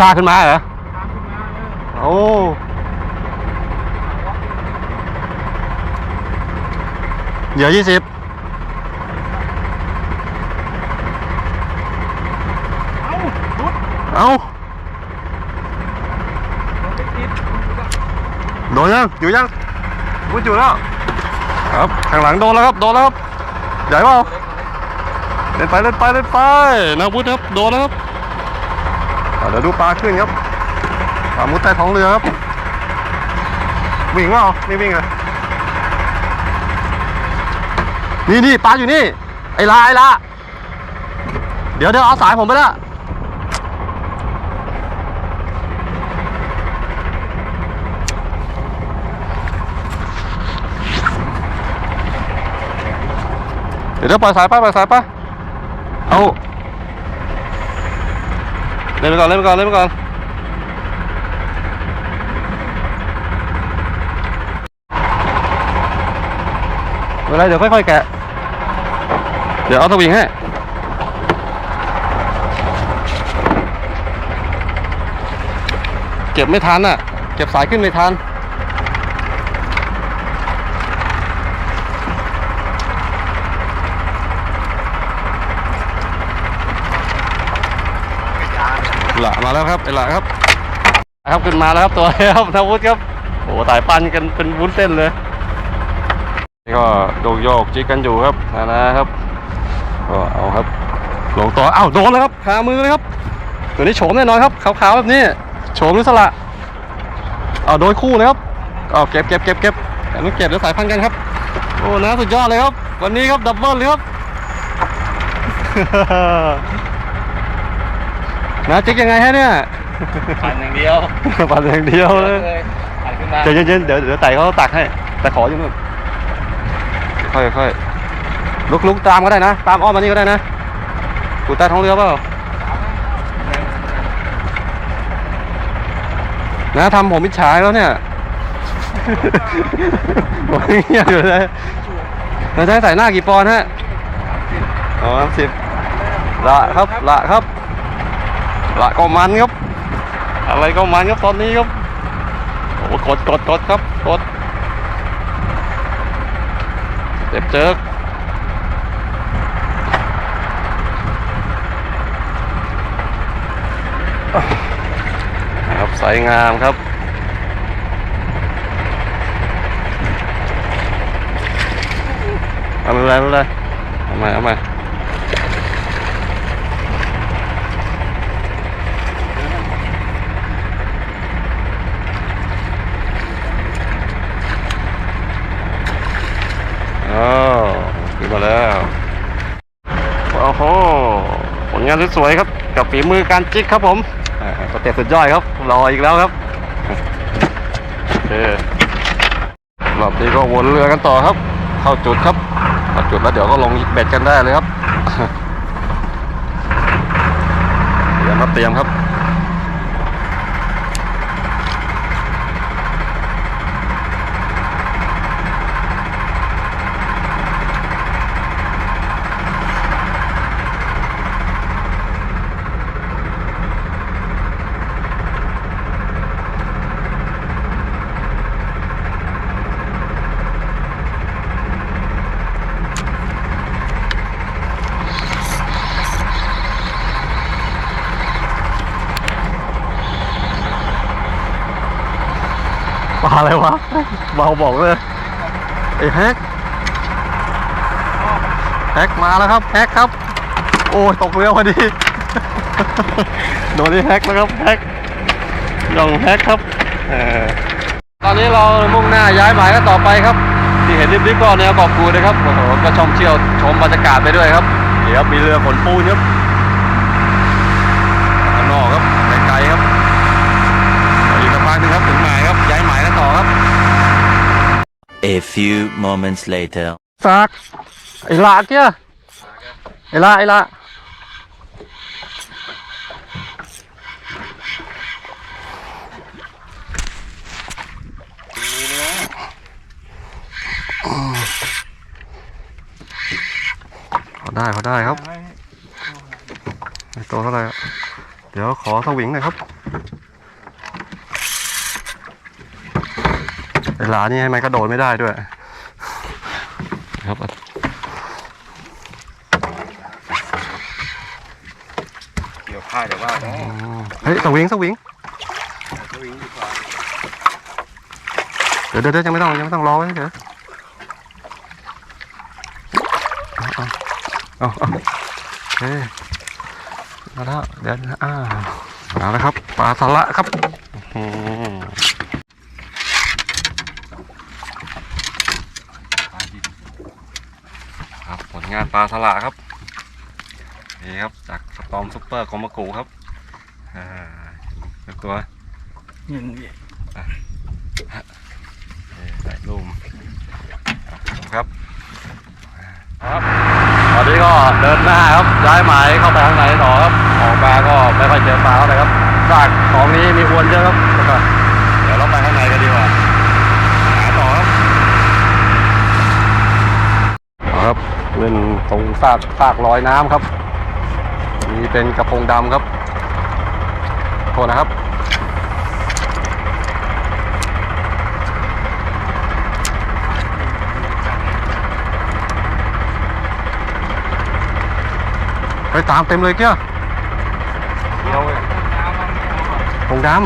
ชากขึ้นมาเหรอโอ้เหยื่อยี่สิบเอ้ารุดเอ้าไม่ติดโดนยัง อยู่ยังมุดอยู่แล้ว ครับข้างหลังโดนแล้วครับ โดนแล้วครับ ใหญ่เปล่าเล่นไป เล่นไป เล่นไป นะวุฒิครับ โดนแล้วครับอะ เดี๋ยวดูปลาขึ้นครับปลามุดใต้ท้องเรือครับ วิ่งเปล่าไม่วิ่งอะนี่นี่ปลาอยู่นี่ ไอ้ลาไอ้ลาเดี๋ยวเดี๋ยวเอาสายผมไปละเดี๋ยวเดี๋ยวปล่อยสายไปปล่อยสายไปเอา เล่นไปก่อนเล่นไปก่อนเล่นไปก่อนเวลาเดี๋ยวค่อยๆแกะ เดี๋ยวเอาสวิงให้เก็บไม่ทันอะ เก็บสายขึ้นไม่ทัน หละมาแล้วครับไอ้หละครับครับขึ้นมาแล้วครับตัวครับนาวุธครับโอ้สายปันกันเป็นวุ้นเส้นเลยนี่ก็โยกโยกจิกกันอยู่ครับนะนะครับก็เอาครับลงตัวอ้าวโดนแล้วครับคามือเลยครับ ตัวนี้โฉมแน่นอนครับขาวๆแบบนี้โฉมหรือสละเอาโดนคู่เลยครับเอาเก็บเก็บเก็บเก็บแต่ต้องเก็บแล้วสายพันธุ์กันครับโอ้นะสุดยอดเลยครับ วันนี้ครับดับเบิลเลยครับ นะจิกยังไงฮะเนี่ยปั่นอย่างเดียวปั่นอย่างเดียวเลยปั่นขึ้นมาใจเย็นๆเดี๋ยวเดี๋ยวไต่เขาตักให้แต่ขออยู่นู่นค่อยค่อยลุกลุกตามก็ได้นะ ตามอ้อมมานี่ก็ได้นะกูใต้ท้องเรือเปล่านะทำผมมิจฉาแล้วเนี่ยผมเงียบอยู่เลยเราจะให้ใส่หน้ากี่ปอนด์ฮะอ๋อสิบละครับละครับ ละก็มันครับ อะไรก็มันครับตอนนี้ครับโอ้กดกดกดครับกดเจ็บเจิกครับใสงามครับเอาไม่เป็นไรไม่เป็นไรเอาใหม่เอาใหม่อ้าว ขึ้นมาแล้วโอ้โหผลงานสวยๆครับ กับฝีมือการจิกครับผมอ่าสเต็ปสุดยอดครับรออีกแล้วครับโอเครอบนี้ก็วนเรือกันต่อครับ เข้าจุดครับเข้าจุดแล้วเดี๋ยวก็ลงเบ็ดกันได้เลยครับเตรียมครับเตรียมครับ ปลาอะไรวะเบาบอกเลยไอ้แฮกแฮกมาแล้วครับแฮกครับ โอ้ยตกเรือพอดีโดนที่แฮกแล้วครับแฮกย่องแฮกครับเออตอนนี้เรามุ่งหน้าย้ายหมายกันต่อไปครับ ที่เห็นริบๆก็แนวเกาะกูนะครับโอ้โหก็ชมเที่ยวชมบรรยากาศไปด้วยครับเดี๋ยวมีเรือขนปูนครับข้างนอกครับไกลๆครับอีกสักพักหนึงครับถึงหมายครับย้ายหมาย กันต่อครับ A few moments later. ซากไอ้ละเกี้ยไอ้ละไอ้ละเขาได้เขาได้ครับไอ้ตัวเท่าไหร่อะเดี๋ยวขอสวิงหน่อยครับ หลานี่ให้มันกระโดดไม่ได้ด้วย ครับเกี่ยวผ้าเดี๋ยวว่าเนาะเฮ้ยสวิงสวิงวิ่งดีกว่าเดี๋ยวเดี๋ยวเดี๋ยวยังไม่ต้องยังไม่ต้องรอไว้เดี๋ยวเอาเอาเอาเฮ้ยมาแล้วเดี๋ยวนะอ่าเอาแล้วครับปลาสละครับอืมครับผล งานปลาสละครับ นี่ครับจากสตอมซุปเปอร์กอมะกูครับอ่านตัวหนึ่ใส่รูมครับครับตอนนี้ก็เดินหน้าครับย้ายหมายเข้าไปข้างในต่อครับออกมาก็ไม่ค่อยเจอปลาเท่าไหร่ครับซากของนี้มีอวนเยอะครับแล้วก็เดี๋ยวเราไปข้างในกันดีกว่าหาต่อครับเอาครับเล่น ตรงซากซากลอยน้ำครับมีเป็นกระพงดำครับโทษนะครับ ไปตามเต็มเลยเกี้ยเดียวเลยผงดำ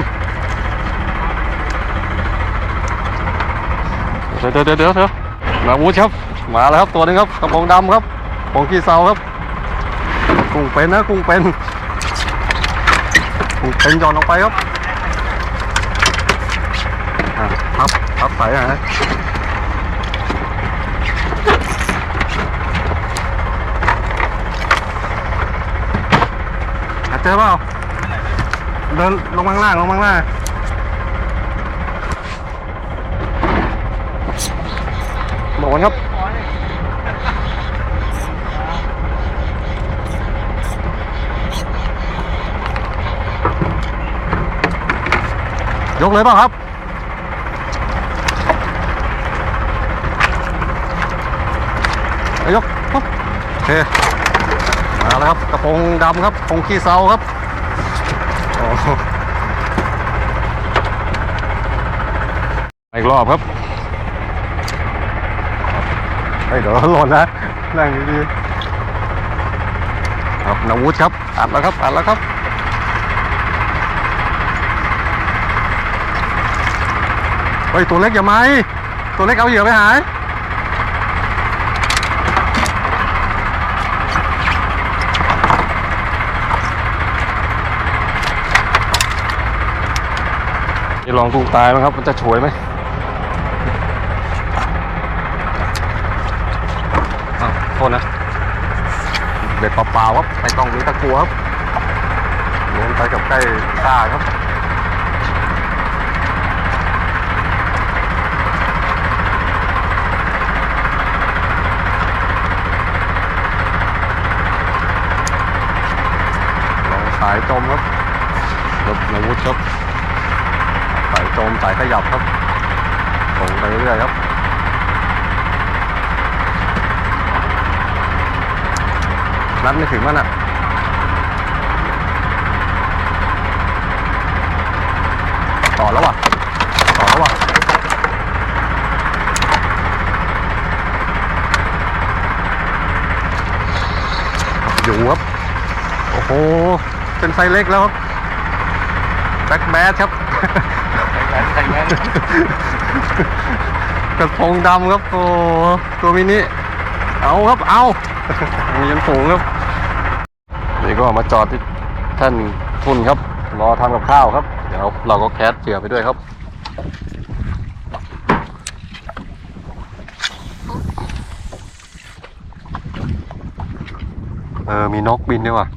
เดี๋ยวเดี๋ยวเดี๋ยวเดี๋ยวเดี๋ยวมาวูดครับ มาแล้วครับตัวหนึงครับกระโปรงดำครับ ผงขี้เซาครับกุ้งเป็นนะกุ้งเป็นกุ้งเป็นหย่อนลงไปครับอะพับพับใส่ฮะเจอเปล่าเดินลงมาข้างล่างลงมาข้างล่างโดนครับ ยกเลยเปล่าครับยกปุ๊บโอเคมาแล้วครับกระโปรงดำครับกระโปรงขี้เซาครับอีกรอบครับเฮ้ยเดี๋ยวหล่นนะนั่งดีๆครับนาวุธครับอัดแล้วครับอัดแล้วครับ เฮ้ยตัวเล็กอย่ามาอีตัวเล็กเอาเหยื่อไปหายจะลองกุ้งตายไหมครับ มันจะฉวยไหมอ้าวโทษนะ เบ็ดเปล่าๆครับไม่ต้องมีตะกัวครับลงไปกับใกล้ซ่าครับ ลองสายจมครับรบนาวุธครับสายโจมสายขยับครับส่งไปเรื่อยๆครับนัดไม่ถึงมันอะต่อแล้วว่ะต่อแล้วว่ะอยู่ครับโอ้โห เป็นไซส์เล็กแล้วครับแบ็คแบดครับใส่แว่นกระพงดำครับโอ้ตัวมินิเอาครับเอามียันสูงครับนี่ก็มาจอดที่ท่านทุนครับ รอทำกับข้าวครับ เดี๋ยวเราก็แคสเสือไปด้วยครับเออมีนกบินด้วยว่ะ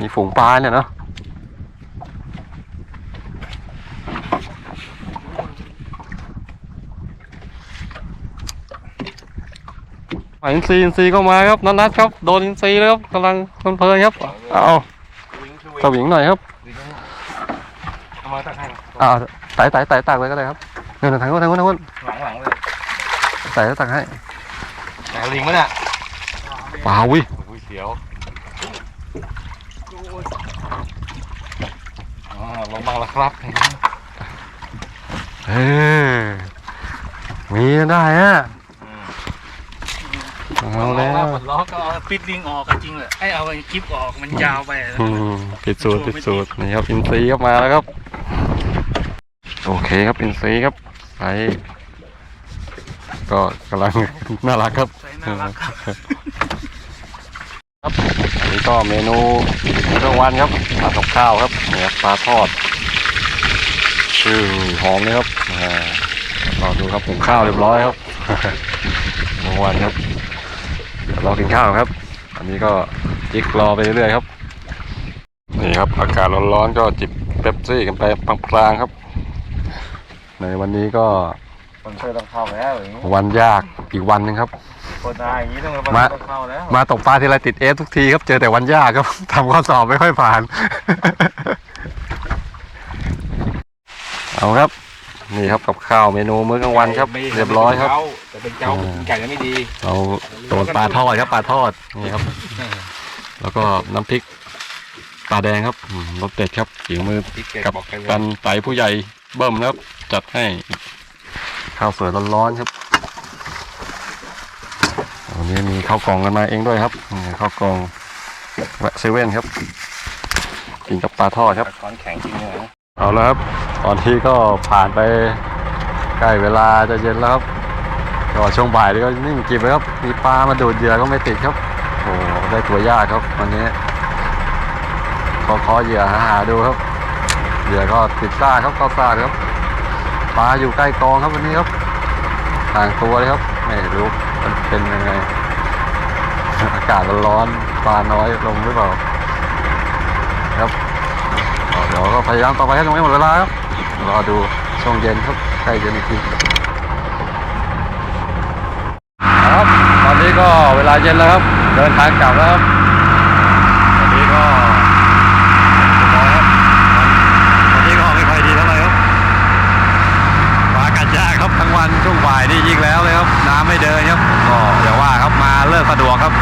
มีฝูงปลาเนี่ยเนาะหอยอินทรีย์อินทรีย์ก็มาครับนัดนัดครับโดนอินทรีย์แล้วครับกำลังเพลินๆครับเอาสวิงหน่อยครับเอามาตักให้อ่าไต่ไต่ไต่ตักเลยก็ได้ครับเดี๋ยวทางโน้นทางโน้นทางโน้นหลังหลังเลยไต่แล้วตักให้แต่ลิงมั้ยเนี่ยเปล่าวิอุ้ยเสียว อ๋อลงบังแล้วครับเอเออมีได้ฮะเอาแล้วปลดล็อกก็เอาปิดลิงออกก็จริงแหละไอ้เอาไอ้คลิปออกมันยาวไปอืมปิดสูตรปิดสูตรนี่ครับอินซีครับมาแล้วครับ โอเคครับอินซีครับไซส์ก็กำลังน่ารักครับใส่น่ารักครับครับอันนี้ก็เมนูมื้อกลางวันครับ ปลากับข้าวครับเนี่ยครับปลาทอดชื่อหอมเลยครับอ่ารอดูครับหุงข้าวเรียบร้อยครับเมื่อวานครับเดี๋ยวรอกินข้าวครับ อันนี้ก็จิกรอไปเรื่อยๆครับ นี่ครับอากาศร้อนๆก็จิบเป๊ปซี่กันไปพลางๆครับ ในวันนี้ก็คนช่วยต้องเข้าแล้วอย่างนี้วันยากอีกวันหนึงครับ คนได้อย่างนี้ต้องมาต้องเข้าแล้วมาตกปลาทีไรติดเอฟทุกทีครับเจอแต่วันยากครับทำข้อสอบไม่ค่อยผ่าน เอาครับ นี่ครับกับข้าวเมนูมื้อกลางวันครับไม่ได้เรียบร้อยครับแต่เป็นเจ้าอ่ากินไก่แล้วไม่ดีเราโดนปลาทอดครับปลาทอดนี่ครับ แล้วก็น้ำพริกปลาแดงครับอืมรสเด็ดครับฝีมือพี่เกดกับบอกกันกันไตผู้ใหญ่เบิ่มนะครับ จัดให้ ข้าวสวยร้อนๆครับ วันนี้มีข้าวกล่องกันมาเองด้วยครับนี่ข้าวกล่องแวะเซเว่นครับ กินกับปลาทอดครับค้อนแข็งจริงเลยนะเอาแล้วครับตอนที่ก็ผ่านไปใกล้เวลาจะเย็นแล้วครับก็ช่วงบ่ายนี่ก็นิ่งกิบเลยครับ มีปลามาดูดเหยื่อก็ไม่ติดครับโอ้โหได้ตัวยากครับ วันนี้ขอขอเหยื่อหาหาดูครับเหยื่อก็ติดซ่ากครับก็ซ่ากครับปลาอยู่ใกล้กองครับวันนี้ครับห่างตัวเลยครับไม่รู้ มันเป็นยังไง อากาศร้อนปลาน้อยลงหรือเปล่า ครับเดี๋ยวก็พยายามต่อไปให้ตรงนี้หมดเวลาครับรอดูช่วงเย็นครับใกล้เย็นอีกทีครับตอนนี้ก็เวลาเย็นแล้วครับ เดินทางกลับแล้วครับตอนนี้ก็เรียบร้อยครับตอนนี้ก็ไม่ค่อยดีเท่าไหร่ครับมากันยากครับทั้งวันช่วงบ่ายนี่ยิ่งแล้วเลยครับน้ำไม่เดินครับ เลิกสะดวกครับ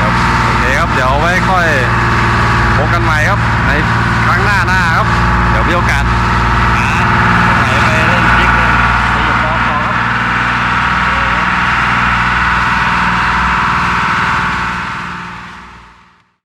ครับโอเคครับ เดี๋ยวไว้ค่อยพบกันใหม่ครับ ในครั้งหน้าหน้าครับ เดี๋ยวมีโอกาส